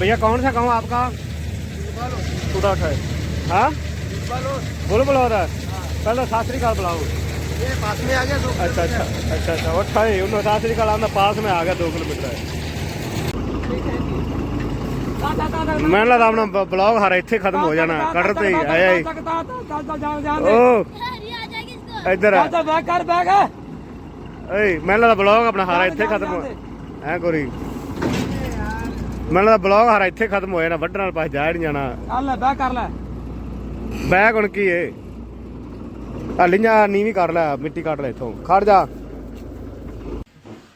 भैया कौन सा गाँव आपका उठा है हाँ बोलो बोलो रहा पहले शास्त्री काल बुलाओ ये पास में आ गया तो अच्छा अच्छा अच्छा अच्छा वो ठाई उन्होंने शास्त्री काल आना पास में आ गया दो किलोमीटर है ਮੈਨੂੰ ਲੱਗਦਾ ਆਪਣਾ ਬ- ਬਲੌਗ ਹਾਰਾ ਇੱਥੇ ਖਤਮ ਹੋ ਜਾਣਾ ਕਟਰ ਤੇ ਹੀ ਆਇਆ ਹੀ ਓ ਇੱਧਰ ਆ ਬੈਕ ਕਰ ਬੈਕ ਓਏ ਮੈਨੂੰ ਲੱਗਦਾ ਬਲੌਗ ਆਪਣਾ ਹਾਰਾ ਇੱਥੇ ਖਤਮ ਹੋ ਐ ਗੋਰੀ ਮੈਨੂੰ ਲੱਗਦਾ ਬਲੌਗ ਹਾਰਾ ਇੱਥੇ ਖਤਮ ਹੋ ਜਾਣਾ ਵੱਢਣ ਵਾਲੇ ਪਾਸੇ ਜਾ ਨਹੀਂ ਜਾਣਾ। ਕਰ ਲੈ ਬੈਕ ਕਰ ਲੈ। ਬੈਗ ਹੁਣ ਕੀ ਏ? ਆ ਲਿੰਜਾ ਨੀਵੀਂ ਕਰ ਲੈ ਮਿੱਟੀ ਕੱਢ ਲੈ ਇਥੋਂ। ਖੜ ਜਾ।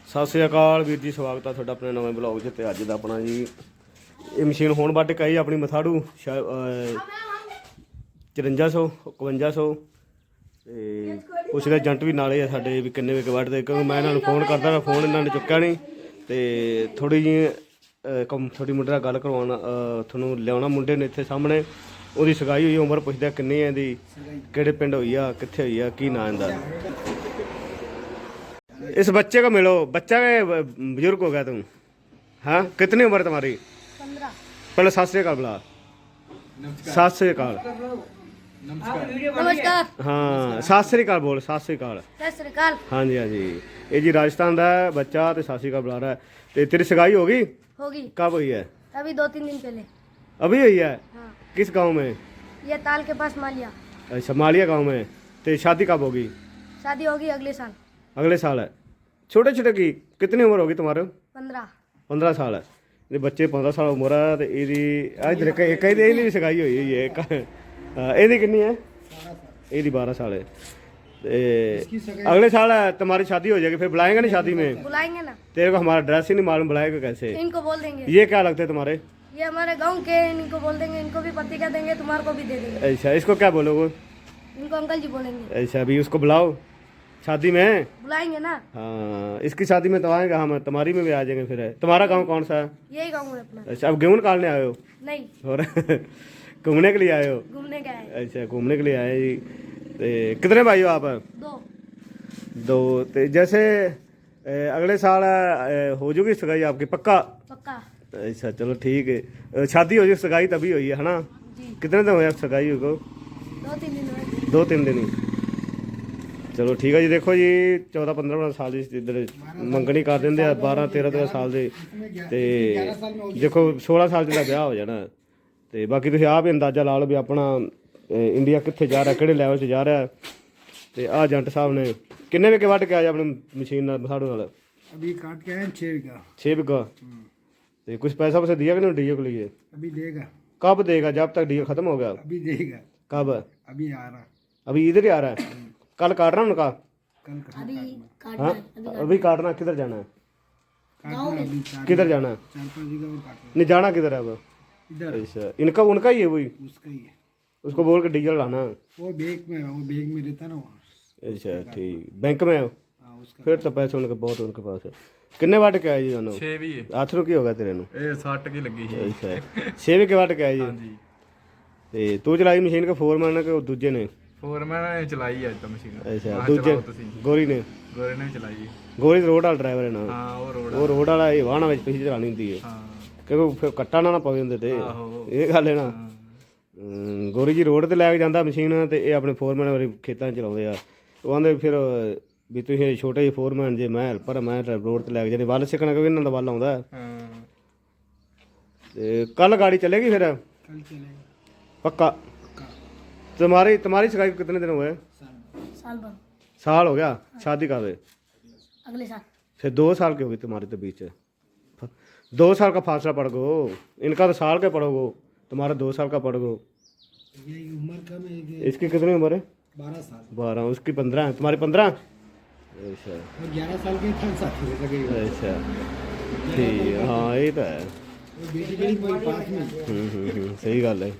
ਸਤਿ ਸ੍ਰੀ ਅਕਾਲ ਵੀਰ ਜੀ ਸਵਾਗਤ ਆ ਤੁਹਾਡਾ ਆਪਣੇ ਨਵੇਂ ਬਲੌਗ 'ਚ ਤੇ ਅੱਜ ਦਾ ਆਪਣਾ ਜੀ ਇਹ ਮਸ਼ੀਨ ਹੋਣ ਵੱਟ ਕਹੀ ਆਪਣੀ ਮਥਾੜੂ 5400 5100 ਤੇ ਪੁੱਛਦੇ ਏਜੰਟ ਵੀ ਨਾਲੇ ਆ ਸਾਡੇ ਵੀ ਕਿੰਨੇ ਵੇ ਵੱਢਦੇ ਕਿਉਂਕਿ ਮੈਂ ਇਹਨਾਂ ਨੂੰ ਫੋਨ ਕਰਦਾ ਨਾ ਫੋਨ ਇਹਨਾਂ ਨੇ ਚੁੱਕਿਆ ਨਹੀਂ। ਤੇ ਥੋੜੀ ਜੀ ਕੰਮ ਥੋੜੀ ਮੁੰਡੇ ਨਾਲ ਗੱਲ ਕਰਵਾਉਣਾ ਅਹ, ਤੁਹਾਨੂੰ ਲਿਆਉਣਾ ਮੁੰਡੇ ਨੇ ਇੱਥੇ ਸਾਹਮਣੇ ਉਹਦੀ ਸਗਾਈ ਹੋਈ ਉਮਰ ਪੁੱਛਦਾ ਕਿੰਨੀ ਹੈ ਇਹਦੀ ਕਿਹੜੇ ਪਿੰਡ ਹੋਈ ਆ ਕਿੱਥੇ ਹੋਈ ਆ ਕੀ ਨਾਂ ਇਹਦਾ इस बच्चे को मिलो बच्चा के बुजुर्ग हो गया तुम हाँ कितनी उम्र है तुम्हारी पहले सात श्री अकाल बुला सात श्री अकाल नमस्कार हाँ सात श्री अकाल बोल सात श्री अकाल सत श्री अकाल हाँ जी हाँ जी ये जी राजस्थान का है बच्चा तो सात श्री अकाल बुला रहा है तो तेरी सगाई होगी होगी कब हुई है अभी दो तीन दिन पहले अभी हुई है हाँ किस गांव में ये ताल के पास मालिया अच्छा मालिया गांव में तो शादी कब होगी शादी होगी अगले साल अगले साल है छोटे छोटे की कितनी उम्र होगी तुम्हारे पंद्रह पंद्रह साल है ਇਹਦੇ ਬੱਚੇ 15 ਸਾਲ ਉਮਰ ਆ ਤੇ ਇਹਦੀ ਆ ਇਧਰ ਕਈ ਕਈ ਦੇ ਇਹਨੇ ਵੀ ਸਗਾਈ ਹੋਈ ਹੋਈ ਹੈ ਇੱਕ ਇਹਦੀ ਕਿੰਨੀ ਹੈ ਇਹਦੀ 12 ਸਾਲ ਹੈ अगले साल तुम्हारी शादी हो जाएगी फिर बुलाएँगे ना शादी में? बुलाएँगे ना। तेरे को हमारा ड्रेस ही नहीं मालूम बुलाएगा कैसे? इनको बोल देंगे। ये क्या लगते हैं तुम्हारे? ये हमारे गाँव के इनको बोल देंगे इनको भी पति का देंगे तुम्हारे को भी दे देंगे। ऐसा इसको क्या बोलोगे? इनको अंकल जी बोलेंगे। ऐसा अभी उसको बुलाओ। शादी में? बुलाएँगे ना। हाँ इसकी शादी में तो आएँगे हम तुम्हारी में भी आ जाएँगे फिर। तुम्हारा गाँव कौन सा है? यही गाँव है अपना। अच्छा अब गेहूँ निकालने आए हो? नहीं। और घूमने के लिए आए हो? घूमने हैं। अच्छा घूमने के लिए आए जी ते कितने भाई हो आप दो दो ते जैसे ए, अगले साल ए, हो जाएगी सगाई आपकी पक्का पक्का अच्छा चलो ठीक है अ, शादी हो जाएगी सगाई तभी हुई है है ना जी कितने दिन हुए आप सगाई को दो तीन दिन हुए ਦੋ ਤਿੰਨ ਦਿਨ ਹੀ ਚਲੋ ਠੀਕ ਹੈ ਜੀ ਦੇਖੋ ਜੀ 14 15 ਸਾਲ ਦੀ ਇੱਧਰ ਮੰਗਣੀ ਕਰ ਦਿੰਦੇ ਆ 12 13 13 ਸਾਲ ਦੇ ਤੇ ਦੇਖੋ 16 ਸਾਲ ਦਾ ਵਿਆਹ ਹੋ ਜਾਣਾ ਤੇ ਬਾਕੀ ਤੁਸੀਂ ਆਪ ਹੀ ਅੰਦਾਜ਼ਾ ਲਾ ਲਓ ਵੀ ਆਪਣਾ ਅਹ, ਇੰਡੀਆ ਕਿੱਥੇ ਜਾ ਰਿਹਾ ਕਿਹੜੇ ਲੈਵਲ 'ਚ ਜਾ ਰਿਹਾ ਤੇ ਆਹ ਏਜੰਟ ਸਾਹਿਬ ਨੇ ਕਿੰਨੇ ਵਿਕੇ ਵੱਢ ਕੇ ਆਏ ਆਪਣੀ ਮਸ਼ੀਨ ਨਾਲ ਸਾਡੇ ਨਾਲ अभी काट के आए हैं छः का 6 ਵਿਗਾ ਤੇ ਕੁਝ ਪੈਸਾ ਵਸੇ दिया कि नहीं डीओ के लिए अभी देगा कब देगा जब तक डीओ खत्म हो गया अभी देगा कब अभी आ रहा अभी इधर ही आ रहा है कल काट रहा हूँ उनका कल का अभी काट हाँ अभी काटना किधर जाना है काटना अभी चार किधर जाना है चार पाँच जगह और काटना नहीं जाना किधर है अब इधर अच्छा इनका उनका ही है वही उसका ही है उसको बोल के डीजल लाना है। वो बैग में है, वो बैग में रहता ना वो अच्छा ठीक बैंक में हो हाँ उसका फिर तो पैसे उनके बहुत उनके पास है किन्ने वाट के आए जी दोनों 6 ਵੀ ਹੈ ਹੱਥ ਨੂੰ ਕੀ ਹੋ ਗਿਆ ਤੇਰੇ ਨੂੰ ਇਹ 60 ਕੀ ਲੱਗੀ ਸੀ ਅੱਛਾ ਛੇਵੇਂ ਕੇ ਵਾਟ ਕੇ ਆਏ ਜੀ ਹਾਂਜੀ ਤੇ ਤੂੰ ਚਲਾਈ ਮਸ਼ੀਨ ਕੇ ਫੋਰਮੈਨ ਨੇ ਕਿ ਉਹ ਦੂਜੇ ਨੇ ਫੋਰਮੈਨ ਨੇ ਚਲਾਈ ਅੱਜ ਤਾਂ ਮਸ਼ੀਨ ਅੱਛਾ ਮੈਂ ਦੂਜੇ ਚਲਾਓ ਤੁਸੀਂ ਗੋਰੀ ਨੇ ਗੋਰੇ ਨੇ ਵੀ ਚਲਾਈ ਗੋਰੀ ਰੋਡ ਵਾਲਾ ਡਰਾਈਵਰ ਹੈ ਨਾ ਹਾਂ ਉਹ ਰੋਡ ਉਹ ਰੋਡ ਵਾਲਾ ਇਹ ਵਾਹਣਾ ਵਿੱਚ ਪਿੱਛੇ ਚਲਾਣੀ ਹੁੰਦੀ ਹੈ ਹਾਂ ਕਿਉਂਕਿ ਫਿਰ ਕੱਟਾ ਨਾ ਨਾ ਪਵੇ ਹੁੰਦੇ ਤੇ ਆਹੋ। ਇਹ ਗੱਲ ਹੈ ਨਾ ਅਮ, ਗੋਰੀ ਜੀ ਰੋਡ ਤੇ ਲੈ ਕੇ ਜਾਂਦਾ ਮਸ਼ੀਨ ਤੇ ਇਹ ਆਪਣੇ ਫੋਰਮੈਨ ਵਾਲੇ ਖੇਤਾਂ 'ਚ ਚਲਾਉਂਦੇ ਆ ਉਹ ਆਂਦੇ ਫਿਰ ਵੀ ਤੁਸੀਂ ਛੋਟੇ ਜਿਹੇ ਫੋਰਮੈਨ ਜੇ ਮੈਂ ਹੈਲਪਰ ਮੈਂ ਰੋਡ ਤੇ ਲੈ ਕੇ ਜਾਣੀ ਵੱਲ ਸਿੱਖਣਾ ਕਿਉਂਕਿ ਇਹਨਾਂ ਦਾ ਵੱਲ ਆਉਂਦਾ ਹੈ। ਹਾਂ ਤੇ ਕੱਲ ਗਾੜੀ ਚੱਲੇਗੀ ਫਿਰ कल चलेगा पक्का तुम्हारी तुम्हारी सगाई को कितने दिन हुए साल भर साल हो गया शादी का हुए अगले साल फिर दो साल की होगी तुम्हारी तो बीच फ- दो साल का फासला पड़ गो इनका तो साल का पड़ोगो तुम्हारा दो साल का पड़ोगो ये उम्र कम है कि इसकी कितनी उम्र है बारह साल बारह उसकी पंद्रह है तुम्हारी पंद्रह अच्छा वो ग्यारह साल के था साथ में लगे हुए। अच्छा ठीक है हाँ ये तो है वो बेटी बड़ी कोई पास में हम्म, हम्म, हम्म, सही गल है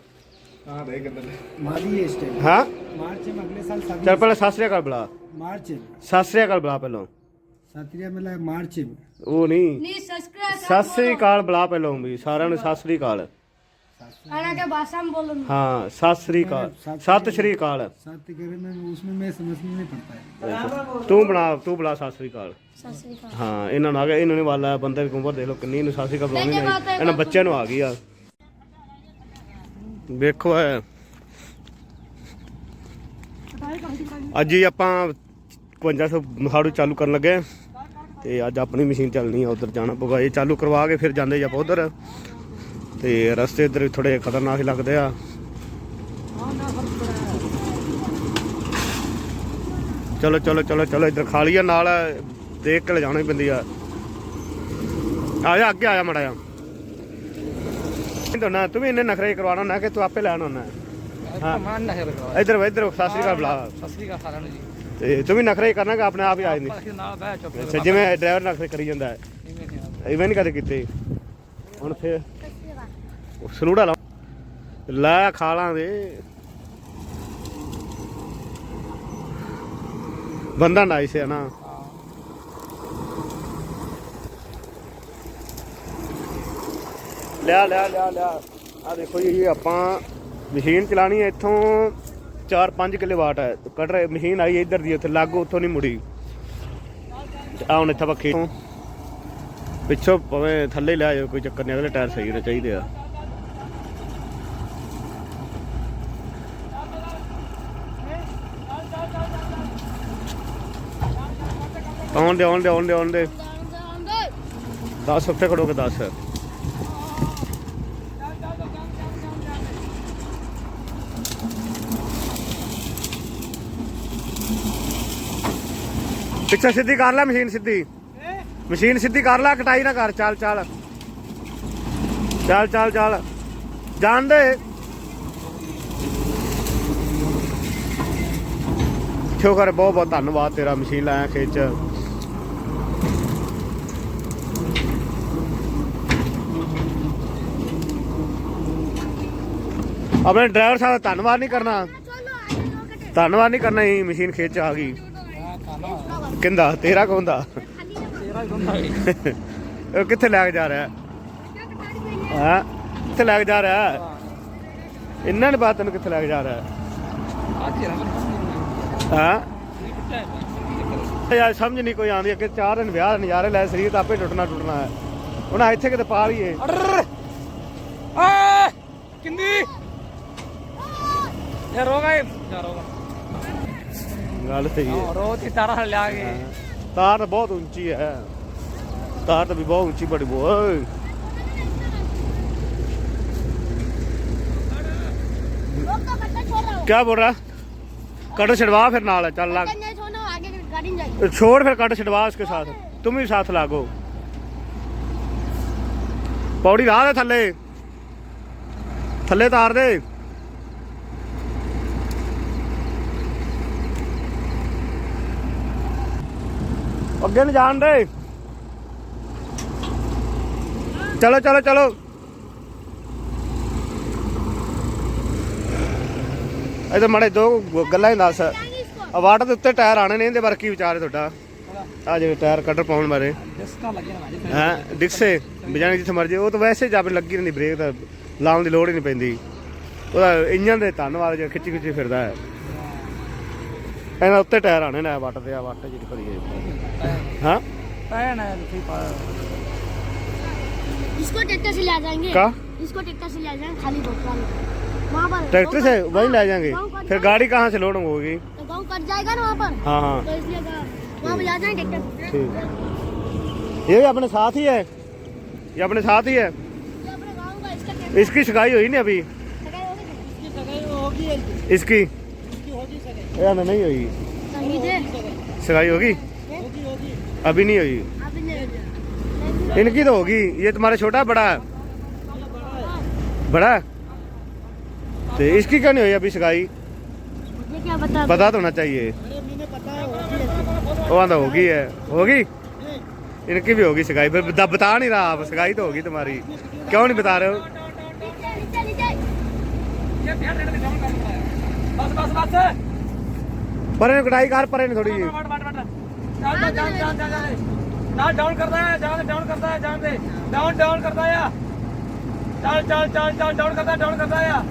ਹਾਂ ਦੇ ਕਿੱਧਰ मारी है इस टाइम हाँ मार्च में अगले साल शादी चल पहले सासरिया का बुला मार्च में सासरिया का बुला पहले सातरिया में लगा मार्च में वो नहीं नहीं सब्सक्राइब ਸਤਿ ਸ੍ਰੀ ਅਕਾਲ ਬੁਲਾ ਪਹਿਲੋਂ ਵੀ ਸਾਰਿਆਂ ਨੂੰ ਸਤਿ ਸ੍ਰੀ ਅਕਾਲ आना के भाषा में बोलो ਹਾਂ ਸਤਿ ਸ੍ਰੀ ਅਕਾਲ ਸਤਿ ਸ੍ਰੀ ਅਕਾਲ साथ करे में उसमें मैं समझ में नहीं पड़ता है ਤੂੰ ਬਣਾ ਤੂੰ ਬੁਲਾ ਸਤਿ ਸ੍ਰੀ ਅਕਾਲ सत श्री अकाल ਹਾਂ ਇਹਨਾਂ ਨੂੰ ਆ ਗਿਆ ਇਹਨਾਂ ਨੇ ਵਾਲਾ ਬੰਦੇ ਦੀ ਉਮਰ ਦੇਖ ਲਓ ਕਿੰਨੀ ਨੂੰ ਸਤਿ ਸ੍ਰੀ ਅਕਾਲ ਬੁਲਾਉਣੀ ਨਹੀਂ ਇਹਨਾਂ ਬੱਚਿਆਂ ਨੂੰ ਆ ਗਈ ਆ ਵੇਖੋ ਐ ਅੱਜ ਹੀ ਆਪਾਂ 5500 ਮਹਾੜੂ ਚਾਲੂ ਕਰਨ ਲੱਗੇ ਆ। ਤੇ ਅੱਜ ਆਪਣੀ ਮਸ਼ੀਨ ਚੱਲਣੀ ਆ ਉਧਰ ਜਾਣਾ ਪਊਗਾ ਇਹ ਚਾਲੂ ਕਰਵਾ ਕੇ ਫਿਰ ਜਾਂਦੇ ਜੀ ਆਪਾਂ ਉਧਰ ਤੇ ਰਸਤੇ ਇਧਰ ਥੋੜੇ ਖਤਰਨਾਕ ਲੱਗਦੇ ਆ। ਚਲੋ ਚਲੋ ਚਲੋ ਚਲੋ ਇੱਧਰ ਖਾ ਲਈਏ ਨਾਲ ਦੇਖ ਕੇ ਲਿਜਾਣੀ ਪੈਂਦੀ ਆ। ਆ ਜਾ ਅੱਗੇ ਆ ਜਾ ਮੜਾ ਜਾ ਨਾ ਤੂੰ ਵੀ ਇੰਨੇ ਨਖਰੇ ਕਰਵਾਣਾ ਨਾ ਕਿ ਤੂੰ ਆਪੇ ਲੈਣ ਆਉਣਾ ਹਾਂ। ਮਾਨ ਨਾ ਹੈ ਇੱਧਰ ਇੱਧਰ ਸਤਿ ਸ੍ਰੀ ਅਕਾਲ ਬੁਲਾ। ਸਸਰੀ ਕਾ ਸਾਰਿਆਂ ਨੂੰ ਜੀ। ਤੇ ਤੂੰ ਵੀ ਨਖਰੇ ਕਰਨਾ ਕਿ ਆਪਣੇ ਆਪ ਹੀ ਆ ਜਾਂਦੀ? ਅਸੀਂ ਨਾਲ ਬਹਿ ਚੁੱਪ ਅੱਛਾ ਜਿਵੇਂ ਡਰਾਈਵਰ ਨਖਰੇ ਕਰੀ ਜਾਂਦਾ। ਹੈ ਇਵੇਂ ਨਹੀਂ ਕਦੇ ਕੀਤੇ। ਹੁਣ ਫੇਰ ਸਲੂੜਾ ਲਾ ਲੈ ਖਾ ਲਾਂਗੇ। ਬੰਦਾ ਨਾਈਸ ਹੈ ਨਾ। ਲਿਆ ਲਿਆ ਲਿਆ ਲਿਆ। ਆ ਦੇਖੋ ਜੀ ਆਪਾਂ ਮਸ਼ੀਨ ਚਲਾਣੀ ਹੈ ਇੱਥੋਂ 4-5 ਕਿਲੇ ਵਾਟ ਹੈ ਕੱਢ ਰਹੇ, ਮਸ਼ੀਨ ਆਈ ਇੱਧਰ ਦੀ, ਉੱਥੇ ਲਾਗੂ ਉੱਥੋਂ ਨਹੀਂ ਮੁੜੀ। ਆ ਹੁਣ ਇੱਥੇ ਪੱਖੀ ਪਿੱਛੋਂ ਭਾਵੇਂ ਥੱਲੇ ਲਿਆ ਜਾਓ ਕੋਈ ਚੱਕਰ ਨਹੀਂ, ਅਗਲੇ ਟਾਇਰ ਸਹੀ ਹੋਣੇ ਚਾਹੀਦੇ ਆ। ਆਉਣ ਦੇ ਆਉਣ ਦੇ ਆਉਣ ਦੇ ਆਉਣ ਦੇ 10 ਉੱਤੇ ਖੜੋਗੇ 10 ਪਿੱਛੇ ਸਿੱਧੀ ਕਰ ਲੈ ਮਸ਼ੀਨ ਸਿੱਧੀ। ਮਸ਼ੀਨ ਸਿੱਧੀ ਕਰ ਲੈ, ਕਟਾਈ ਨਾ ਕਰ। ਚੱਲ ਚੱਲ। ਚੱਲ ਚੱਲ ਚੱਲ। ਜਾਣਦੇ ਦੇ। ਸ਼ੁਕਰ ਬਹੁਤ ਬਹੁਤ ਧੰਨਵਾਦ ਤੇਰਾ ਮਸ਼ੀਨ ਲਾਇਆ ਖੇਚ ਆਪਣੇ ਡਰਾਈਵਰ ਸਾਹਿਬ ਦਾ ਧੰਨਵਾਦ ਨਹੀਂ ਕਰਨਾ। ਧੰਨਵਾਦ ਨਹੀਂ ਕਰਨਾ ਹੀ ਮਸ਼ੀਨ ਖੇਚ ਆ ਗਈ। ਕਿੰਦਾ ਤੇਰਾ ਕੋਂਦਾ ਤੇਰਾ ਹੀ ਹੁੰਦਾ ਉਹ ਕਿੱਥੇ ਲੈ ਕੇ ਜਾ ਰਿਹਾ? ਹਾਂ? ਕਿੱਥੇ ਲੈ ਕੇ ਜਾ ਰਿਹਾ? ਹੈ? ਇਹਨਾਂ ਨੇ ਬਾਤ ਤੈਨੂੰ ਕਿੱਥੇ ਲੈ ਕੇ ਜਾ ਰਿਹਾ? ਹੈ? ਯਾਰ ਸਮਝ ਨਹੀਂ ਕੋਈ ਆਉਂਦੀ ਅੱਗੇ ਚਾਰ ਦਿਨ ਵਿਆਹ ਦੇ ਨਜ਼ਾਰੇ ਲੈ ਸਰੀਰ ਤਾਂ ਆਪੇ ਟੁੱਟਣਾ ਟੁੱਟਣਾ ਹੈ। ਹੁਣ ਇੱਥੇ ਕਿਤੇ ਪਾ ਲਈਏ। ਆ ਕਿੰਦੀ ਇਹ ਰੋਗਾ ਇਹ ਰੋਗਾ ਗੱਲ ਸਹੀ ਹੈ ਰੋ ਤੇ ਤਾਰਾ ਲਿਆ ਕੇ ਤਾਰ ਤਾਂ ਬਹੁਤ ਉੱਚੀ ਹੈ ਤਾਰ ਤਾਂ ਵੀ ਬਹੁਤ ਉੱਚੀ ਬੜੀ ਓਏ रोक का बट्टा छोड़ रहा हूँ ਕੀ ਬੋਲ ਰਹਾ ਕੱਟ ਛਡਵਾ ਫਿਰ ਨਾਲ ਚੱਲ ਲੱਗ नहीं छोड़ना आगे गाड़ी में जाएगी छोड़ फिर कट छड़वा उसके साथ तुम भी साथ लागो पौड़ी ला दे थल्ले थल्ले तार दे ਅੱਗੇ ਨੂੰ ਜਾਣ ਦੇ। ਚਲੋ ਚਲੋ ਚਲੋ। ਇਹ ਤਾਂ ਮੜੇ ਦੋ ਗੱਲਾਂ ਹੀ ਦੱਸ। ਅਵਾਰਡ ਦੇ ਉੱਤੇ ਟਾਇਰ ਆਣੇ ਨੇ ਇਹਦੇ ਬਾਰੇ ਕੀ ਵਿਚਾਰ ਹੈ ਤੁਹਾਡਾ? ਆ ਜਿਹੜੇ ਟਾਇਰ ਕੱਢ ਪਾਉਣ ਬਾਰੇ। ਹਾਂ? ਡਿਕਸੇ ਬਜਾਣੇ ਜਿੱਥੇ ਮਰਜ਼ੀ। ਉਹ ਤਾਂ ਵੈਸੇ ਜਾਵੇ ਲੱਗੀ ਰਹਿੰਦੀ ਬ੍ਰੇਕ ਤਾਂ ਲਾਉਣ ਦੀ ਲੋੜ ਹੀ ਨਹੀਂ ਪੈਂਦੀ। ਉਹਦਾ ਇੰਜਨ ਦੇ ਧੰਨਵਾਦ ਜਿਹੜਾ ਖਿੱਚੀ ਖਿੱਚੀ ਫਿਰਦਾ ਹੈ। ਇਹਨਾਂ ਉੱਤੇ ਟਾਇਰ ਆਣੇ ਨੇ ਵੱਟ ਤੇ ਆ ਵੱਟ ਜਿਹੜੀ ਕਰੀਏ ਹਾਂ ਪੈਣ ਹੈ ਤੁਸੀਂ ਪਾ इसको ट्रैक्टर से ले जाएंगे का इसको ट्रैक्टर से ले जाएंगे खाली भोपाल वहाँ पर ट्रैक्टर से वहीं ले जाएंगे फिर गाड़ी कहाँ से लोड होगी तो गाँव कट जाएगा ना वहाँ पर हाँ हाँ तो इसलिए कहा, वहाँ पे ले जाएंगे ट्रैक्टर ठीक ये भी अपने साथ ही है ये अपने साथ ही है ये अपने गाँव का इसका ट्रैक्टर इसकी सगाई हुई नहीं अभी होगी इसकी यार नहीं हुई संगीत है सगाई होगी अभी नहीं हुई अभी नहीं इनकी तो होगी ये तुम्हारा छोटा बड़ा है बड़ा है तो इसकी क्यों नहीं हुई अभी सगाई ये क्या बता पता तो होना चाहिए वो आंदा होगी है होगी इनकी भी होगी सगाई फिर बता बता नहीं रहा आप सगाई तो होगी तुम्हारी क्यों नहीं बता रहे हो ਬਸ ਬਸ ਬਸ। ਪਰੇ ਨੂੰ ਕਟਾਈ ਕਰ ਪਰੇ ਨੂੰ ਥੋੜੀ ਜੀ ਚੱਲ ਚੱਲ ਚੱਲ ਚੱਲ ਚੱਲ ਨਾ ਡਾਊਨ ਕਰਦਾ ਹੈ ਜਾਨ ਡਾਊਨ ਕਰਦਾ ਹੈ ਜਾਨ ਦੇ। ਡਾਊਨ ਡਾਊਨ ਕਰਦਾ ਆ। ਚੱਲ ਚੱਲ ਚੱਲ ਚੱਲ ਡਾਊਨ ਕਰਦਾ ਡਾਊਨ ਕਰਦਾ ਆ।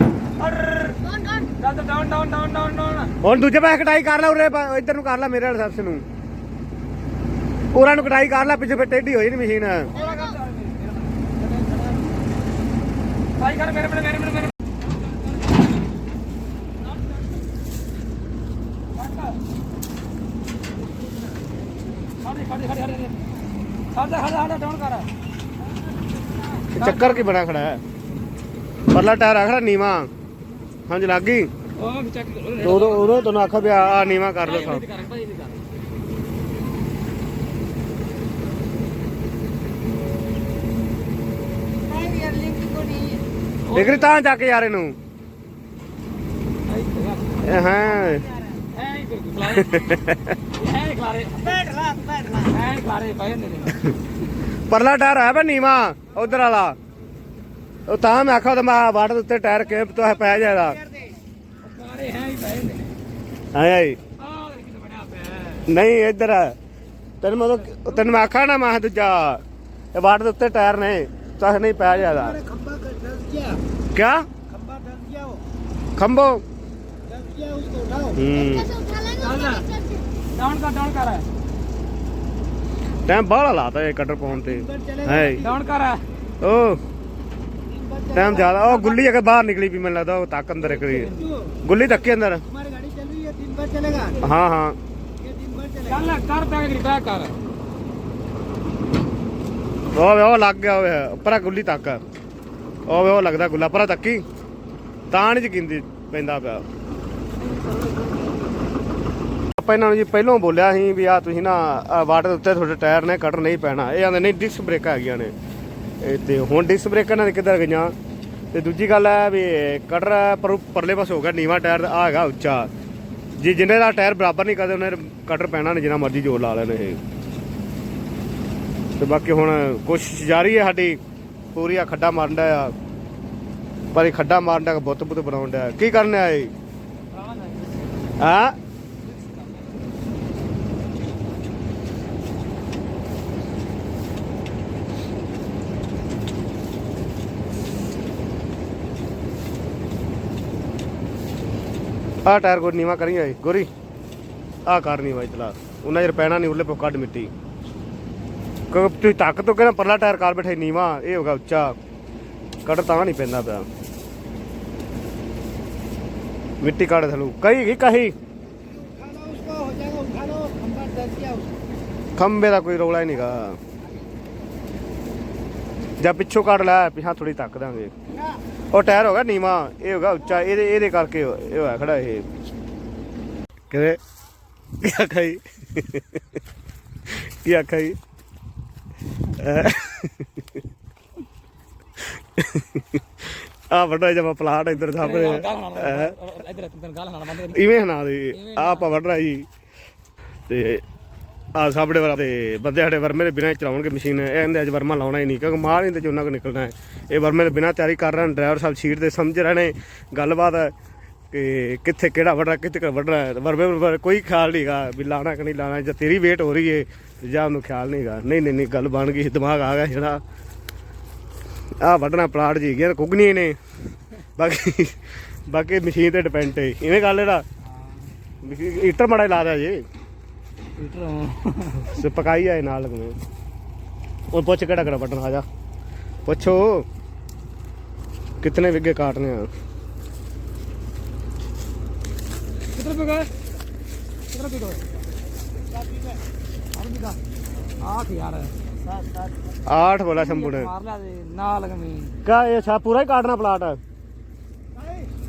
ਹੁਣ ਦੂਜੇ ਪਾਸੇ ਕਟਾਈ ਕਰ ਲੈ ਉਰੇ ਇੱਧਰ ਨੂੰ ਕਰ ਲੈ ਮੇਰੇ ਵਾਲੇ ਸੈਕਸ਼ਨ ਨੂੰ। ਪੂਰਾ ਨੂੰ ਕਟਾਈ ਕਰ ਲੈ ਪਿੱਛੇ ਫਿਰ ਟੇਢੀ ਹੋਈ ਨਹੀਂ ਮਸ਼ੀਨ। ਭਾਈ ਕਰ ਮੇਰੇ ਮੇਰੇ ਮੇਰੇ ਇਹ ਚੱਕਰ ਕੀ ਬਣਾ ਖੜਾ ਹੈ? ਪਰਲਾ ਟਾਇਰ ਆ ਖੜਾ ਨੀਵਾ। ਹਾਂਜੀ ਲੱਗ ਗਈ? ਉਹ ਚੈੱਕ ਤੁਹਾਨੂੰ ਆਖਿਆ ਵੀ ਆ ਨੀਵਾ ਕਰ ਲਓ ਸਭ। ਕਰ ਭਾਈ ਕਰ ਤਾਂ ਜਾ ਕੇ ਯਾਰ ਇਹਨੂੰ। ਇਹ ਹਾਂ। ਐ ਪਰਲਾ ਟਾਇਰ ਹੈ ਬਾ ਨੀਵਾ ਉਧਰ ਵਾਲਾ। ਉਹ ਤਾਂ ਮੈਂ ਆਖਾ ਤਾਂ ਮੈਂ ਵਾਟ ਦੇ ਉੱਤੇ ਟਾਇਰ ਕੇਪ ਤੋਂ ਪੈ ਜਾਦਾ ਸਾਰੇ ਹੈ ਹੀ ਪਏ ਨੇ। ਨਹੀਂ ਇੱਧਰ ਤੈਨੂੰ ਮਤਲਬ ਤੈਨੂੰ ਮੈਂ ਆਖਾ ਨਾ ਮੈਂ ਦੂਜਾ। ਇਹ ਵਾਟ ਦੇ ਉੱਤੇ ਟਾਇਰ ਨੇ ਤਾਂ ਨਹੀਂ ਪੈ ਜਾਦਾ ਖੰਭਾ ਖੰਭਾ ਡਸ ਗਿਆ ਉਹ। ਖੰਭੋ। ਡਸ ਗਿਆ ਉਸ ਤੋਂ ਉਠਾਓ ਹੂੰ। ਟਾਈਮ ਬਾਹਲਾ ਲਾਤਾ ਇਹ ਕਟਰ ਪਾਉਣ ਤੇ। ਹੈ ਡਾਊਨ ਕਰ। ਓ। ਟਾਈਮ ਜ਼ਿਆਦਾ। ਉਹ ਗੁੱਲੀ ਅਗਰ ਬਾਹਰ ਨਿਕਲੀ ਵੀ ਮੈਨੂੰ ਲੱਗਦਾ ਉਹ ਤੱਕ ਅੰਦਰ ਨਿਕਲੀ ਗੁੱਲੀ ਧੱਕੇ ਅੰਦਰ। ਹਮਾਰੀ ਗਾੜੀ ਚੱਲ ਰਹੀ ਦਿਨ ਭਰ ਚਲੇਗਾ ਹਾਂ ਹਾਂ। ਇਹ ਦਿਨ ਭਰ ਚਲੇਗਾ ਚੱਲ ਕਰ ਬੈਗ ਰਿਪੇਅਰ ਕਰ। ਓਏ ਉਹ ਲੱਗ ਗਿਆ ਓਏ ਪਰਾ ਗੁੱਲੀ ਤੱਕ। ਓਏ ਉਹ ਲੱਗਦਾ ਗੁੱਲਾ ਪਰਾ ਤੱਕੀ ਤਾਂ ਨਹੀਂ ਜਕਿੰਦੀ ਪੈਂਦਾ ਪਿਆ। ਆਪਾਂ ਇਹਨਾਂ ਨੂੰ ਜੀ ਪਹਿਲਾਂ ਬੋਲਿਆ ਸੀ ਵੀ ਆ ਤੁਸੀਂ ਨਾ ਵਾਟਰ ਦੇ ਉੱਤੇ ਤੁਹਾਡੇ ਟਾਇਰ ਨੇ ਕੱਟ ਨਹੀਂ ਪੈਣਾ। ਇਹ ਆਂਦੇ ਨਹੀਂ ਡਿਸਕ ਬ੍ਰੇਕਾਂ ਹੈਗੀਆਂ ਨੇ। ਇਹ ਤੇ ਹੁਣ ਡਿਸਕ ਬ੍ਰੇਕਾਂ ਨਾਲ ਕਿੱਧਰ ਗਈਆਂ? ਤੇ ਦੂਜੀ ਗੱਲ ਹੈ ਵੀ ਕਟਰ ਪਰ ਪਰਲੇ ਪਾਸੇ ਹੋ ਗਿਆ ਨੀਵਾ ਟਾਇਰ ਆ ਹੈਗਾ ਉੱਚਾ। ਜੀ ਜਿੰਨੇ ਦਾ ਟਾਇਰ ਬਰਾਬਰ ਨਹੀਂ ਕਰਦੇ ਉਹਨੇ ਕਟਰ ਪੈਣਾ ਨਹੀਂ ਜਿੰਨਾ ਮਰਜ਼ੀ ਜ਼ੋਰ ਲਾ ਲੈਣ ਇਹ। ਤੇ ਬਾਕੀ ਹੁਣ ਕੋਸ਼ਿਸ਼ ਜਾਰੀ ਹੈ ਸਾਡੀ ਪੂਰੀ ਆ ਖੱਡਾ ਮਾਰਨ ਦਾ ਆ। ਪਰ ਇਹ ਖੱਡਾ ਮਾਰਨ ਦਾ ਬੁੱਤ ਬੁੱਤ ਬਣਾਉਣ ਦਾ ਕੀ ਕਰਨ ਆਏ ਹਾਂ? ਆ ਟਾਇਰ ਕੋ ਨੀਵਾ ਕਰੀ ਆਏ ਗੋਰੀ ਆ ਕਰ ਨੀਵਾ ਚਲਾ ਉਹਨਾਂ ਜਰ ਪੈਣਾ ਨਹੀਂ ਉਰਲੇ ਪੋ ਕੱਢ ਮਿੱਟੀ ਕਿਉਂਕਿ ਤੁਸੀਂ ਤੱਕ ਤੋਂ ਕਹਿੰਦਾ ਪਰਲਾ ਟਾਇਰ ਕਾਰ ਬੈਠੇ ਨੀਵਾ ਇਹ ਹੋਗਾ ਉੱਚਾ ਕੱਢ ਤਾਂ ਨਹੀਂ ਪੈਂਦਾ ਪਿਆ ਮਿੱਟੀ ਕੱਢ ਥਲੂ ਕਹੀ ਗਈ ਕਹੀ उठा लो उसको हो जाएगा उठा लो खंबा डस गया उसको ਖੰਬੇ ਦਾ ਕੋਈ ਰੌਲਾ ਹੀ ਨਹੀਂਗਾ ਜਾਂ ਪਿੱਛੋਂ ਕੱਢ ਲੈ ਪਿਛਾਂ ਥੋੜੀ ਤੱਕ ਦਾਂਗੇ ਉਹ ਟਾਇਰ ਹੋਗਾ ਨੀਵਾ ਇਹ ਹੋਗਾ ਉੱਚਾ ਇਹਦੇ ਇਹਦੇ ਕਰਕੇ ਇਹ ਹੋਇਆ ਖੜਾ ਇਹ। ਕਿਵੇਂ? ਕੀ ਆਖਿਆ ਜੀ? ਕੀ ਆਖਿਆ ਜੀ? ਆ ਵੱਡਾ ਜਿਹਾ ਪਲਾਟ ਇੱਧਰ ਸਾਹਮਣੇ? ਇਧਰ ਤੈਨੂੰ ਗੱਲ ਨਾਲ ਬੰਦ ਇਵੇਂ ਹਨਾ ਦੇ ਆ ਆਪਾਂ ਵੱਢਣਾ ਜੀ। ਤੇ ਆ ਸਾਹਮਣੇ ਵਾਲਾ ਤੇ ਬੰਦੇ ਸਾਡੇ ਵਰਮੇ ਦੇ ਬਿਨਾਂ ਹੀ ਚਲਾਉਣਗੇ ਮਸ਼ੀਨ। ਇਹ ਕਹਿੰਦੇ ਅੱਜ ਵਰਮਾ ਲਾਉਣਾ ਹੀ ਨਹੀਂ ਕਿਉਂਕਿ ਮਾਲ ਨਹੀਂ ਤੇ ਚੋਨਾ ਕੋ ਨਿਕਲਣਾ ਹੈ। ਇਹ ਵਰਮੇ ਦੇ ਬਿਨਾਂ ਤਿਆਰੀ ਕਰ ਰਹੇ ਨੇ ਡਰਾਈਵਰ ਸਾਹਿਬ ਸੀਟ ਤੇ ਸਮਝ ਰਹੇ ਨੇ ਗੱਲਬਾਤ ਹੈ ਕਿ ਕਿੱਥੇ ਕਿਹੜਾ ਵੱਢਣਾ ਕਿੱਥੇ ਹੈ। ਵਰਮੇ ਕੋਈ ਖਿਆਲ ਨਹੀਂਗਾ ਵੀ ਲਾਣਾ ਕਿ ਨਹੀਂ ਲਾਣਾ ਜਾਂ ਤੇਰੀ ਵੇਟ ਹੋ ਰਹੀ ਏ ਜਾਂ ਉਹਨੂੰ ਖਿਆਲ ਨਹੀਂਗਾ ਨਹੀਂ ਨਹੀਂ ਨਹੀਂ ਗੱਲ ਬਣ ਗਈ ਦਿਮਾਗ ਆ ਗਿਆ ਜਿਹੜਾ। ਆ ਵੱਢਣਾ ਪਲਾਟ ਜੀ ਗਿਆ ਕੁਗਨੀ ਨੇ। ਬਾਕੀ ਬਾਕੀ ਮਸ਼ੀਨ ਤੇ ਡਿਪੈਂਡ ਹੈ। ਇਵੇਂ ਗੱਲ ਇਹਦਾ। ਹੀਟਰ ਮੜਾ ਲਾ ਦਿਆ ਜੀ ਸੇ ਪਕਾਈ ਆਏ ਨਾਲ ਲਗਵੇਂ ਉਹ ਪੁੱਛ ਕਿਹੜਾ ਕਿਹੜਾ ਬਟਨ ਆ ਜਾ ਪੁੱਛੋ ਕਿਤਨੇ ਵਿਗੇ ਕਾਟਨੇ ਆ ਕਿੱਧਰ ਪੇ ਗਏ ਕਿੱਧਰ ਪੇ ਗਏ ਆਠ ਯਾਰ आठ बोला शंभू ने ਮਾਰ ਲਿਆ ਦੇ ਨਾਲ ਗਮੀ क्या ये छा पूरा ही काटना प्लाट है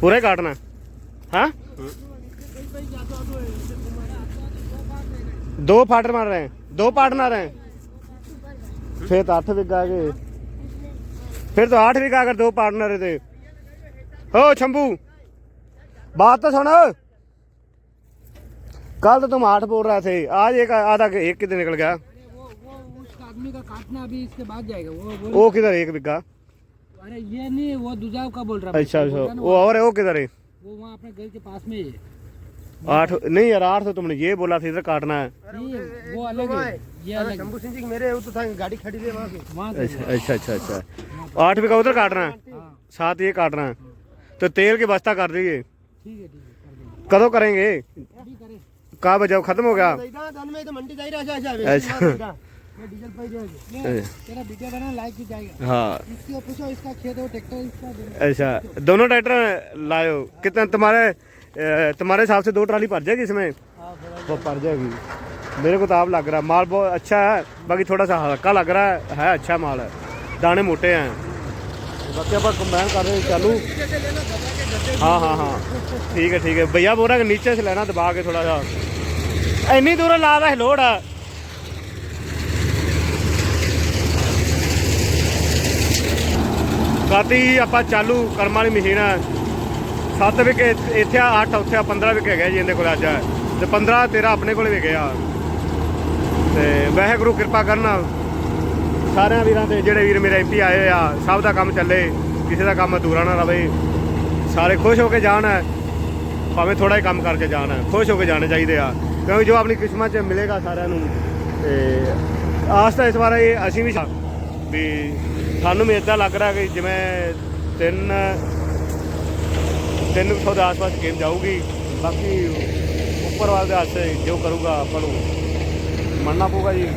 पूरा ही काटना हाँ दो पार्टनर मार रहे हैं। दो पार्टनर हैं। फिर तो आठ बिगा गए। फिर तो आठ बिगा अगर दो पार्टनर थे। हो शंभू। बात तो सुनो। कल तो तुम आठ बोल रहे थे। आज एक आधा एक कितने निकल गया? वो वो उस आदमी का काटना अभी इसके बाद जाएगा वो वो वो किधर एक बिगा अरे ये नहीं वो दुजाव का बोल रहा है। अच्छा अच्छा। वो और है वो किधर है? वो वहाँ अपने घर के पास में ही है। आठ नहीं यार आठ सौ तुमने ये बोला था इधर काटना है। वो अलग है ये मेरे तो था गाड़ी खड़ी है वहाँ अच्छा, अच्छा अच्छा अच्छा आठ का उधर काटना है? सात ये काटना है। तो तेल की बस्ता कर दीजिए। कदो करेंगे? कहा बजाओ खत्म हो गया? अच्छा अच्छा।, अच्छा।, हाँ। अच्छा दोनों ट्रैक्टर लायो कितना तुम्हारे तुम्हारे हिसाब से दो ट्राली भर जाएगी इसमें हाँ बड़ा वो भर जाएगी मेरे को तो आप लग रहा है माल बहुत अच्छा है बाकी थोड़ा सा हल्का लग रहा है है अच्छा माल है दाने मोटे हैं बाकी आप कंबाइन कर रहे हैं चालू जैसे लेना दबा के गड्ढे हाँ हाँ हाँ ठीक है ठीक है भैया बोल रहा है कि नीचे से लेना दबा के थोड़ा सा ਇੰਨੀ ਦੂਰ ਲਾ ਦਾ ਲੋੜ ਆ ਰਾਤੀ ਆਪਾਂ ਚਾਲੂ ਕਰਮ ਵਾਲੀ ਮਸ਼ੀਨ ਆ 7 ਵਿਕੇ ਇੱਥੇ ਆ 8 ਉੱਥੇ ਆ 15 ਵਿਕੇ ਹੈਗੇ ਜੀ ਇਹਦੇ ਕੋਲ ਅੱਜ। ਤੇ 15 13 ਆਪਣੇ ਕੋਲ ਵਿਕੇ ਆ। ਤੇ ਵਾਹਿਗੁਰੂ ਕਿਰਪਾ ਕਰਨਾ ਸਾਰਿਆਂ ਵੀਰਾਂ ਤੇ ਜਿਹੜੇ ਵੀਰ ਮੇਰੇ ਐਮਪੀ ਆਏ ਹੋਏ ਆ, ਸਭ ਦਾ ਕੰਮ ਚੱਲੇ, ਕਿਸੇ ਦਾ ਕੰਮ ਅਧੂਰਾ ਨਾ ਰਵੇ। ਸਾਰੇ ਖੁਸ਼ ਹੋ ਕੇ ਜਾਣ ਭਾਵੇਂ ਥੋੜਾ ਹੀ ਕੰਮ ਕਰਕੇ ਜਾਣ ਖੁਸ਼ ਹੋ ਕੇ ਜਾਣੇ ਚਾਹੀਦੇ ਆ। ਕਿਉਂਕਿ ਜੋ ਆਪਣੀ ਕਿਸਮਤ 'ਚ ਮਿਲੇਗਾ ਸਾਰਿਆਂ ਨੂੰ, ਤੇ ਆਸ ਤਾਂ ਇਸ ਵਾਰ ਅਸੀਂ ਵੀ ਵੀ ਸਾਨੂੰ ਵੀ ਇਦਾਂ ਲੱਗ ਰਿਹਾ ਕਿ ਜਿਵੇਂ ਤਿੰਨ ਤਿੰਨ ਕੁ ਸੌ ਦੇ ਆਸ-ਪਾਸ ਗੇਮ ਜਾਊਗੀ। ਬਾਕੀ ਉੱਪਰ ਵਾਲੇ ਦੇ ਹੱਥ ਜੋ ਕਰੂਗਾ ਆਪਾਂ ਨੂੰ ਮੰਨਣਾ ਪਊਗਾ ਜੀ,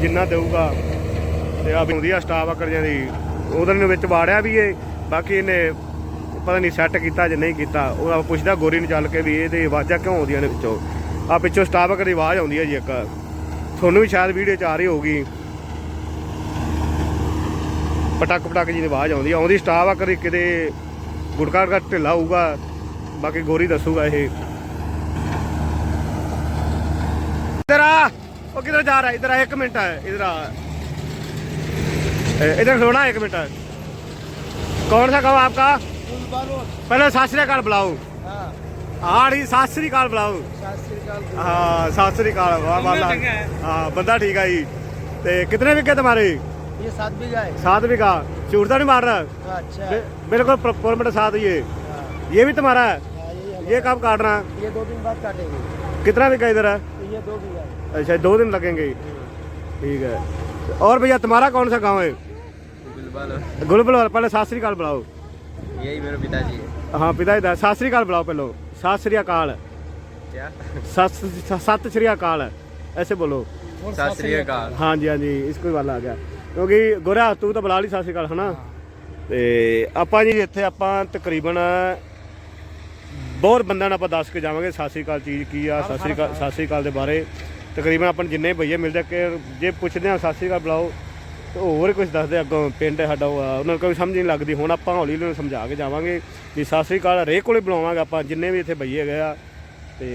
ਜਿੰਨਾ ਦੇਊਗਾ। ਤੇ ਆ ਹੁੰਦੀ ਆ ਸਟਾਫ ਆਕਰ ਦੀ। ਉਹਦੇ ਨੇ ਵਿੱਚ ਵਾੜਿਆ ਵੀ ਏ ਬਾਕੀ ਇਹਨੇ ਪਤਾ ਨਹੀਂ ਸੈੱਟ ਕੀਤਾ ਜਾਂ ਨਹੀਂ ਕੀਤਾ। ਉਹ ਆ ਪੁੱਛਦਾ ਗੋਰੀ ਨੂੰ ਚੱਲ ਕੇ ਵੀ ਇਹਦੇ ਆਵਾਜ਼ਾਂ ਕਿਉਂ ਆਉਂਦੀਆਂ ਨੇ ਵਿੱਚੋਂ ਆ ਪਿੱਛੋਂ ਸਟਾਫ ਆਕਰ ਦੀ ਆਵਾਜ਼ ਆਉਂਦੀ ਹੈ ਜੀ ਇੱਕ। ਤੁਹਾਨੂੰ ਵੀ ਸ਼ਾਇਦ ਵੀਡੀਓ ਚ ਆ ਰਹੀ ਹੋਊਗੀ। ਪਟਕ ਪਟਕ ਜੀ ਦੀ ਆਵਾਜ਼ ਆਉਂਦੀ ਆ। ਆਉਂਦੀ ਸਟਾਫ ਆਕਰ ਦੀ ਕਿਤੇ ਗੁੜਕਾ ਗੁੜਕਾ ਢਿੱਲਾ ਹੋਊਗਾ ਬਾਕੀ ਗੋਰੀ ਦੱਸੂਗਾ ਇਹ इधर आ वो किधर जा रहा है इधर आ एक मिनट है इधर आ ए, इधर खड़ोना एक मिनट कौन सा गाँव आपका पहले सत श्रीकाल बुलाओ हाँ हाँ जी सत श्रीकाल बुलाओ सत श्री अकाल हाँ सत श्रीकाल वाह वाह बंदा चंगा है। हाँ बंदा ठीक है जी ते कितने विके तुम्हारे ये सात बीघा है सात बीघा चूरता नहीं मार रहा अच्छा बिल्कुल परमानेंट साथ ये ये भी तुम्हारा है ये, ये कब काटना ये दो दिन बाद काटेंगे कितना बीघा इधर है ये दो बीघा अच्छा दो दिन लगेंगे ठीक है और भैया तुम्हारा कौन सा गाँव है गुलबल पहले सत श्रीकाल बुलाओ यही मेरे पिताजी हाँ पिता जी सत श्रीकाल बुलाओ पहलो सत श्री अकाल क्या सत श्री अकाल ऐसे बोलो सत श्री अकाल हाँ जी हाँ जी इसको वाला आ गया ਕਿਉਂਕਿ ਗੋਰਾ ਤੂੰ ਤਾਂ ਬੁਲਾ ਲਈ ਸਤਿ ਸ਼੍ਰੀ ਅਕਾਲ ਹਨਾ? ਤੇ ਆਪਾਂ ਜੀ ਇੱਥੇ ਆਪਾਂ ਤਕਰੀਬਨ ਬਹੁਤ ਬੰਦਿਆਂ ਨੂੰ ਆਪਾਂ ਦੱਸ ਕੇ ਜਾਵਾਂਗੇ ਸਤਿ ਸ਼੍ਰੀ ਅਕਾਲ ਚੀਜ਼ ਕੀ ਆ ਸਤਿ ਸ਼੍ਰੀ ਅਕਾਲ ਸਤਿ ਸ਼੍ਰੀ ਅਕਾਲ ਦੇ ਬਾਰੇ। ਤਕਰੀਬਨ ਆਪਾਂ ਨੂੰ ਜਿੰਨੇ ਭਈਏ ਮਿਲਦੇ ਕਿ ਜੇ ਪੁੱਛਦੇ ਆ ਸਤਿ ਸ਼੍ਰੀ ਅਕਾਲ ਬੁਲਾਓ ਤੇ ਹੋਰ ਕੁਝ ਦੱਸਦੇ ਅੱਗੋਂ ਪਿੰਡ ਸਾਡਾ ਉਹ ਆ ਉਹਨਾਂ ਨੂੰ ਕੋਈ ਸਮਝ ਨਹੀਂ ਲੱਗਦੀ। ਹੁਣ ਆਪਾਂ ਹੌਲੀ ਹੌਲੀ ਸਮਝਾ ਕੇ ਜਾਵਾਂਗੇ ਵੀ ਸਤਿ ਸ਼੍ਰੀ ਅਕਾਲ ਹਰੇਕ ਕੋਲੇ ਬੁਲਾਵਾਂਗੇ ਆਪਾਂ ਜਿੰਨੇ ਵੀ ਇੱਥੇ ਭਈਏ ਹੈਗੇ ਆ। ਤੇ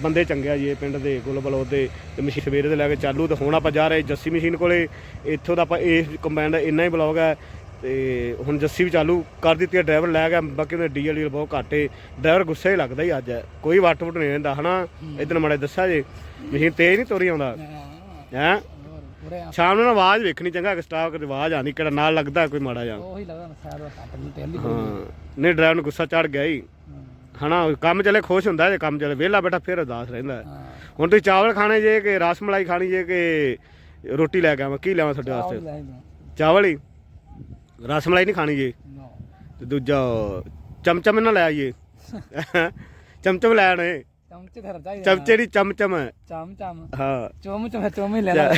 ਬੰਦੇ ਚੰਗੇ ਆ ਜੀ ਇਹ ਪਿੰਡ ਦੇ ਗੁਲਬਲੋ ਦੇ ਤੇ ਮਸ਼ੀਨ ਸਵੇਰੇ ਦੇ ਲੈ ਕੇ ਚਾਲੂ ਤੇ ਹੁਣ ਆਪਾਂ ਜਾ ਰਹੇ ਜੱਸੀ ਮਸ਼ੀਨ ਕੋਲੇ। ਇੱਥੋਂ ਦਾ ਆਪਾਂ ਇਸ ਕੰਬਾਈਨ ਦਾ ਇੰਨਾ ਹੀ ਬਲੌਗ ਹੈ ਤੇ ਹੁਣ ਜੱਸੀ ਵੀ ਚਾਲੂ ਕਰ ਦਿੱਤੀ ਹੈ ਡਰਾਈਵਰ ਲੈ ਗਿਆ ਬਾਕੀ ਉਹਨੇ ਡੀਜ਼ਲ ਵੀ ਬਹੁਤ ਘਾਟੇ ਡਰਾਈਵਰ ਗੁੱਸੇ ਹੀ ਲੱਗਦਾ ਹੀ ਅੱਜ। ਹੈ ਕੋਈ ਵਾਟ ਵਟ ਨਹੀਂ ਰਹਿੰਦਾ ਹਨਾ? ਇਦਾਂ ਮਾੜੇ ਦੱਸਿਆ ਜੇ। ਮਸ਼ੀਨ ਤੇਜ਼ ਨਹੀਂ ਤੋਰੀ ਆਉਂਦਾ। ਹੈ? ਸ਼ਾਮ ਨੂੰ ਆਵਾਜ਼ ਵੇਖਣੀ ਚੰਗਾ ਕਿ ਸਟਾਕ ਆਵਾਜ਼ ਆਣੀ ਕਿਹੜਾ ਨਾਲ ਲੱਗਦਾ ਕੋਈ ਮਾੜਾ ਜਾਂ ਉਹੀ ਲੱਗਦਾ ਸਾਰਾ ਕੱਟ ਨਹੀਂ ਹਾਂ। ਨਹੀਂ ਡਰਾਈਵਰ ਨੂੰ ਗੁੱਸਾ ਚੜ ਗਿਆ ਹੀ। ਹਨਾ ਕੰਮ ਚਲੇ ਖੁਸ਼ ਹੁੰਦਾ ਜੇ ਕੰਮ ਚਲੇ ਵਿਹਲਾ ਬੈਠਾ ਫਿਰ ਉਦਾਸ ਰਹਿੰਦਾ। ਹੁਣ ਤੁਸੀਂ ਚਾਵਲ ਖਾਣੇ ਜੇ ਕਿ ਰਸ ਮਲਾਈ ਖਾਣੀ ਜੇ ਕਿ ਰੋਟੀ ਲੈ ਕੇ ਆਵਾਂ ਕੀ ਲਿਆਵਾਂ ਤੁਹਾਡੇ ਵਾਸਤੇ? ਚਾਵਲ ਹੀ? ਰਸ ਮਲਾਈ ਨਹੀਂ ਖਾਣੀ ਜੇ? ਤੇ ਦੂਜਾ ਚਮਚਮ ਨਾ ਲੈ ਆਈਏ। ਚਮਚਮ ਲੈ ਆਣੇ ਚਮਚੇ ਦੀ ਚਮਚਮ। ਹੈ। ਹਾਂ। ਚੋਮ ਚਮ ਹੀ ਲੈ ਲੈ।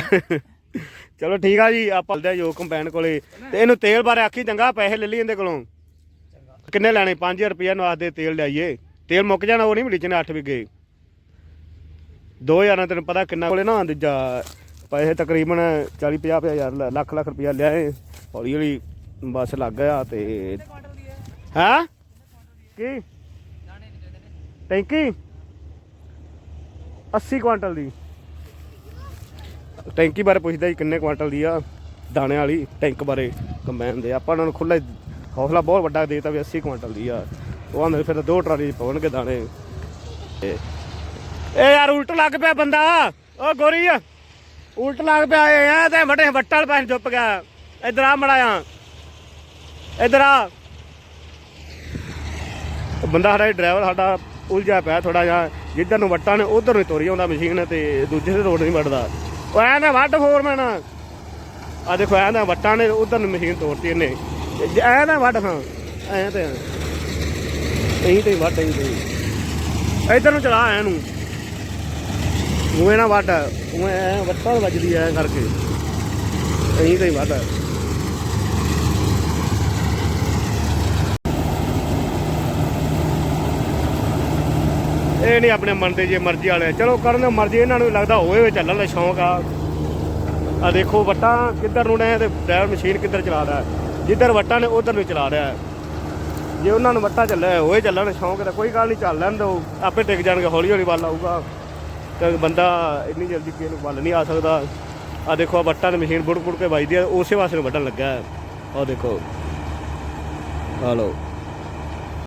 ਚਲੋ ਠੀਕ ਆ ਜੀ ਆਪਾਂ ਚਲਦੇ ਆ ਯੋਗ ਕੰਪੈਨ ਕੋਲੇ। ਤੇ ਇਹਨੂੰ ਤੇਲ ਬਾਰੇ ਆਖੀ ਚੰਗਾ ਪੈਸੇ ਲੈ ਲਈ ਇਹਦੇ ਕੋਲੋਂ। ਕਿੰਨੇ ਲੈਣੇ? 5000 ਰੁਪਏ ਨੂੰ ਆਖਦੇ ਤੇਲ ਲਿਆਈਏ। ਤੇਲ ਮੁੱਕ ਜਾਣਾ, ਉਹ ਨਹੀਂ ਮਿਲਚਣੇ 8 ਵਿਗੇ। 2000 ਨਾਲ ਤੈਨੂੰ ਪਤਾ ਕਿੰਨਾ ਕੋਲੇ ਨਾ ਦੂਜਾ ਪੈਸੇ ਤਕਰੀਬਨ 40 50 ਹਜ਼ਾਰ ਲ- ਲੱਖ ਲੱਖ ਰੁਪਇਆ ਲਿਆਏ। ਹੌਲੀ ਹੌਲੀ ਬਸ ਲੱਗ ਗਿਆ ਤੇ ਹਾਂ? ਕੀ? ਟੈਂਕੀ? 80 ਕੁਆਂਟਲ ਦੀ। ਟੈਂਕੀ ਬਾਰੇ ਪੁੱਛਦਾ ਜੀ ਕਿੰਨੇ ਕੁਆਂਟਲ ਦੀ ਆ? ਦਾਣੇ ਵਾਲੀ ਟੈਂਕ ਬਾਰੇ ਕੰਬਾਈਨ ਦੇ। ਆਪਾਂ ਉਹਨਾਂ ਨੂੰ ਖੁੱਲਾ ਹੌਸਲਾ ਬਹੁਤ ਵੱਡਾ ਦੇਤਾ ਵੀ 80 ਕੁਇੰਟਲ ਦੀ ਆ। ਉਹ ਆਂਦੇ ਫਿਰ ਦੋ ਟਰਾਲੀ 'ਚ ਪਾਉਣਗੇ ਦਾਣੇ। ਤੇ ਯਾਰ ਉਲਟ ਲੱਗ ਪਿਆ ਬੰਦਾ। ਓ ਗੋਰੀ ਆ ਉਲਟ ਲੱਗ ਪਿਆ ਐ ਤੇ ਵੱਡੇ ਵੱਟਲ ਪੈਣ ਚੁੱਪ ਗਿਆ। ਇਧਰ ਆ ਮੜਾਇਆ ਇਧਰ ਆ। ਬੰਦਾ ਸਾਡਾ ਡਰਾਈਵਰ ਸਾਡਾ ਉਲਝਿਆ ਪਿਆ ਥੋੜਾ ਜਿਹਾ। ਜਿੱਧਰ ਨੂੰ ਵੱਟਾਂ ਨੇ, ਉਧਰ ਨੂੰ ਤੋਰੀ ਆਉਂਦਾ ਮਸ਼ੀਨ ਤੇ ਦੂਜੇ ਤੇ ਰੋਡ ਨਹੀਂ ਵੱਟਦਾ। ਉਹ ਐਂ ਨਾ ਵੱਟ ਫੋਰਮੈਨ ਆ ਦੇਖੋ, ਐ ਨਾ ਵੱਟਾਂ ਨੇ, ਉਧਰ ਨੂੰ ਮਸ਼ੀਨ ਤੋਰਤੀ ਇਹਨੇ। ਐ ਨਾ ਵੱਟ ਹਾਂ, ਐ ਤੇ ਇਹੀ ਤੇ ਵੱਟ ਇਹੀ ਤੇ ਇਧਰ ਨੂੰ ਚਲਾ ਐ ਨੂੰ। ਉਹ ਨਾ ਵੱਟ ਉਹ ਐ ਵੱਟਾਂ ਵੱਜਦੀ ਐ ਕਰਕੇ। ਇਹੀ ਤੇ ਵੱਟ ਇਹ ਨਹੀਂ ਆਪਣੇ ਮਨ ਦੇ ਜੇ ਮਰਜ਼ੀ ਵਾਲੇ ਚਲੋ ਕਰਨ ਦੇ ਮਰਜ਼ੀ, ਇਹਨਾਂ ਨੂੰ ਲੱਗਦਾ ਹੋਵੇ ਹੋਏ ਚੱਲਣ ਦਾ ਸ਼ੌਂਕ ਆ। ਆ ਦੇਖੋ ਵੱਟਾਂ ਕਿੱਧਰ ਨੂੰ ਨੇ ਤੇ ਡਰਾਈਵਰ ਮਸ਼ੀਨ ਕਿੱਧਰ ਚਲਾ ਰਿਹਾ। ਜਿੱਧਰ ਵੱਟਾਂ ਨੇ ਉਧਰ ਨੂੰ ਚਲਾ ਰਿਹਾ ਹੈ। ਜੇ ਉਹਨਾਂ ਨੂੰ ਵੱਟਾ ਚੱਲਿਆ ਹੋਏ ਚੱਲਣ, ਸ਼ੌਂਕ ਤਾਂ ਕੋਈ ਗੱਲ ਨਹੀਂ, ਚੱਲ ਲੈਣ ਦੋ। ਆਪੇ ਟਿਕ ਜਾਣਗੇ ਹੌਲੀ ਹੌਲੀ ਵੱਲ ਆਊਗਾ। ਤੇ ਬੰਦਾ ਇੰਨੀ ਜਲਦੀ ਕਿਸੇ ਨੂੰ ਵੱਲ ਨਹੀਂ ਆ ਸਕਦਾ। ਆ ਦੇਖੋ ਆ ਵੱਟਾਂ ਦੀ ਮਸ਼ੀਨ ਬੁੜ ਬੁੜ ਕੇ ਵੱਜਦੀ ਆ ਉਸੇ ਵਾਸਤੇ ਨੂੰ ਵੱਢਣ ਲੱਗਾ ਹੈ। ਆਹ ਦੇਖੋ। ਆ ਲਓ।